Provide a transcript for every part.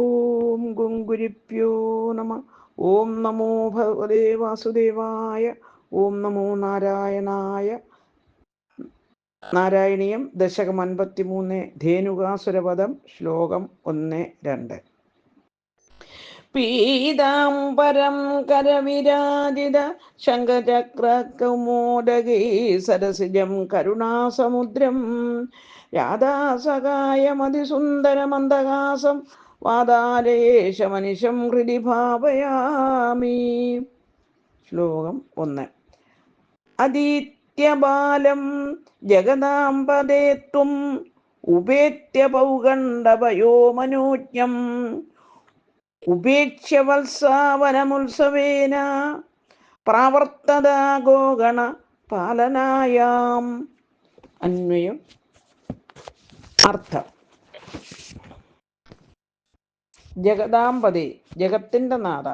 ഓം ഗുങ്കുരിപ്യോ നമ. ഓം നമോ ഭഗവതേ വാസുദേവായ. ഓം നമോ നാരായണായ. നാരായണീയം ദശകം അൻപത്തി മൂന്ന് ധേനുകാസുരപദം ശ്ലോകം ഒന്ന് രണ്ട്. പീതാംബരം കരവിരാജിത ശംഖചക്ര കൗമോദകീ സരസിജം കരുണാസമുദ്രം. രാധാസഹായമതിസുന്ദരമന്ദഹാസം വാതാലയേശമനിശം ഹൃദി ഭാവയാമി. ശ്ലോകം ഒന്ന്. അദീത്യബാലം ജഗദാംബദേ ത്വം ഉപേത്യ പൗഗണ്ഡവയോ മനോജ്ഞം ഉപേക്ഷ്യ വത്സാവനമുത്സവേന പ്രാവർത്തതാഗോഗണ പാലനായാം അന്വയം. അർത്ഥം. ജഗദാമ്പതി ജഗത്തിന്റെ നാഥ.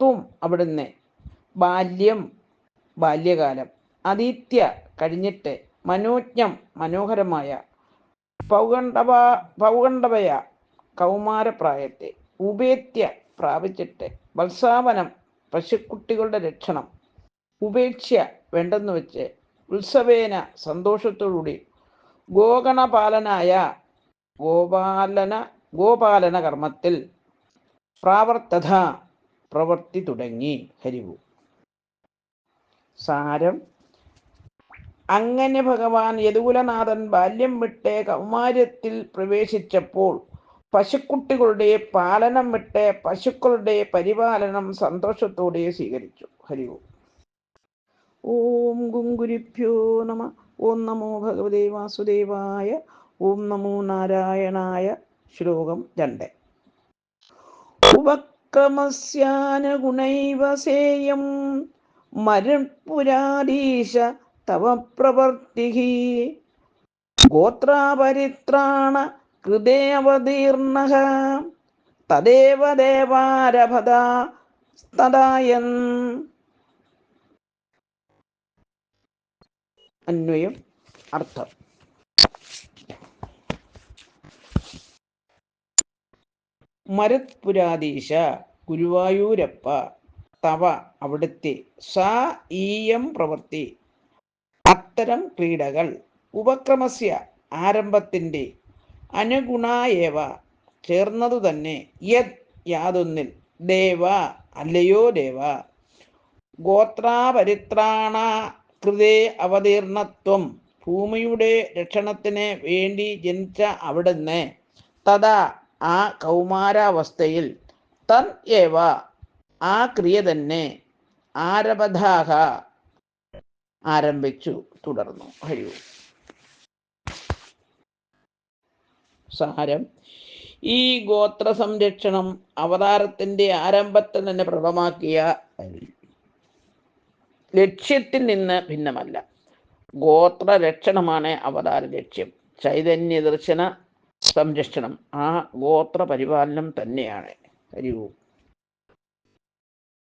തും അവിടുന്ന്. ബാല്യം ബാല്യകാലം. അതീത്യ കഴിഞ്ഞിട്ട് മനോജ്ഞം മനോഹരമായ പൗഗണ്ഡവ പൗഗണ്ഡവയ കൗമാരപ്രായത്തെ ഉപേത്യ പ്രാപിച്ചിട്ട് വത്സാവനം പശുക്കുട്ടികളുടെ രക്ഷണം ഉപേക്ഷ്യ വേണ്ടെന്ന് വെച്ച് ഉത്സവേന സന്തോഷത്തോടുകൂടി ഗോഗണപാലനായ ഗോപാലന ഗോപാലന കർമ്മത്തിൽ പ്രാവർത്തത പ്രവർത്തി തുടങ്ങി. ഹരിവു സാരം. അങ്ങനെ ഭഗവാൻ യദുകുലനാഥൻ ബാല്യം വിട്ട് കൗമാര്യത്തിൽ പ്രവേശിച്ചപ്പോൾ പശുക്കുട്ടികളുടെ പാലനം വിട്ട് പശുക്കളുടെ പരിപാലനം സന്തോഷത്തോടെ സ്വീകരിച്ചു. ഹരിവു ഓം ഗുങ്കുരിഭ്യോ നമ. ഓം നമോ ഭഗവതേ വാസുദേവായ. ഓം നമോ നാരായണായ. ശ്ലോകം രണ്ട്. ഉപക്രമസ്യാനുഗുണൈവ സേയം മരുപുരാധീശ തവ പ്രവർത്തി ഗോത്രാപരിത്രാണ കൃതേ അവതീർണ തദേവ ദേവാരഭത തദായൻ അന്വയം അർത്ഥം. മരുത്പുരാധീശ ഗുരുവായൂരപ്പ. തവ അവിടുത്തെ സാ ഈയം പ്രവൃത്തി. അത്തരം ക്രീഡകൾ ഉപക്രമസ്യ ആരംഭത്തിന്റെ അനുഗുണായേവ. ചേർന്നതു തന്നെ യത് യാതൊന്നിൽ ദേവ അല്ലയോ ദേവ. ഗോത്രാപരിത്രാണ കൃതേ അവതീർണത്വം. ഭൂമിയുടെ രക്ഷണത്തിന് വേണ്ടി ജനിച്ച അവിടുന്ന് തഥാ ആ കൗമാരാവസ്ഥയിൽ തൻ ഏവ ആ ക്രിയ തന്നെ ആരബധാഹ. ആരംഭിച്ചു തുടർന്നു ഹരിയോ സാരം. ഈ ഗോത്ര സംരക്ഷണം അവതാരത്തിന്റെ ആരംഭത്തിൽ തന്നെ പ്രഭമാക്കിയ ലക്ഷ്യത്തിൽ നിന്ന് ഭിന്നമല്ല. ഗോത്ര ലക്ഷണമാണ് അവതാര ലക്ഷ്യം. ചൈതന്യ ദർശന സംരക്ഷണം. ആ ഗോത്ര പരിപാലനം തന്നെയാണ് ഹരിവും